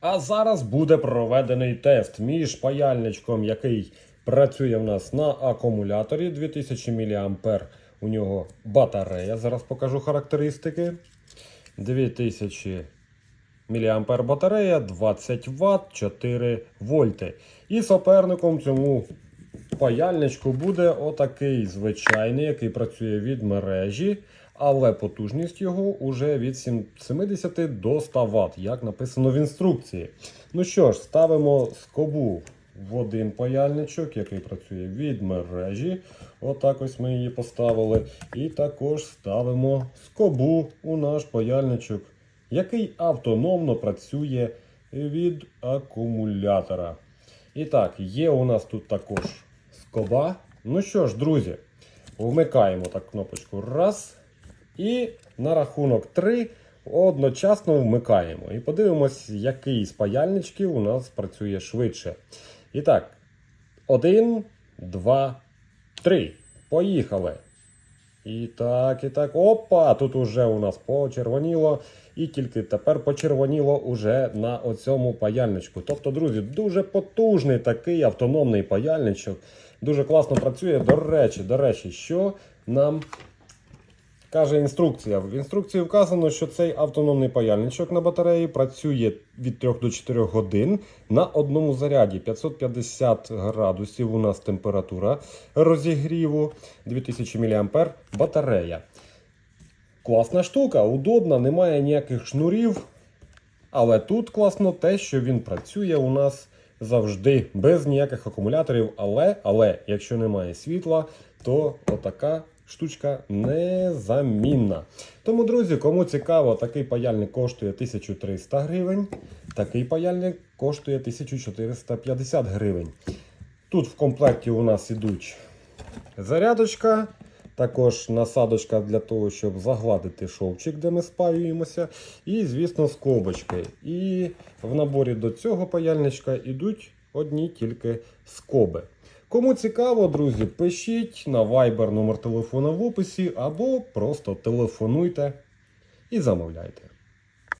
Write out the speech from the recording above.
А зараз буде проведений тест між паяльничком, який працює в нас на акумуляторі 2000 мА. У нього батарея. Зараз покажу характеристики. 2000 мА батарея, 20 Вт, 4 вольти. І суперником цьому паяльничку буде отакий звичайний, який працює від мережі, але потужність його уже від 70 до 100 Вт, як написано в інструкції. Ну що ж, ставимо скобу в один паяльничок, який працює від мережі. Отак ось ми її поставили. І також ставимо скобу у наш паяльничок, який автономно працює від акумулятора. І так, є у нас тут також скоба. Ну що ж, друзі, вмикаємо так кнопочку раз. І на рахунок 3 одночасно вмикаємо. І подивимось, який з паяльничків у нас працює швидше. І так, один, два, три. Поїхали. І так, і так. Опа! Тут уже у нас почервоніло. І тільки тепер почервоніло уже на оцьому паяльничку. Тобто, друзі, дуже потужний такий автономний паяльничок. Дуже класно працює. До речі, до речі, що нам каже інструкція. В інструкції вказано, що цей автономний паяльничок на батареї працює від 3 до 4 годин на одному заряді. 550 градусів у нас температура розігріву, 2000 мА батарея. Класна штука, удобна, немає ніяких шнурів. Але тут класно те, що він працює у нас завжди без ніяких акумуляторів. Але, але якщо немає світла, то отака штучка незамінна. Тому, друзі, кому цікаво, такий паяльник коштує 1300 гривень, такий паяльник коштує 1450 гривень. Тут в комплекті у нас ідуть зарядочка, також насадочка для того, щоб загладити шовчик, де ми спаюємося. І, звісно, скобочки. І в наборі до цього паяльничка йдуть одні тільки скоби. Кому цікаво, друзі, пишіть на Viber номер телефона в описі або просто телефонуйте і замовляйте.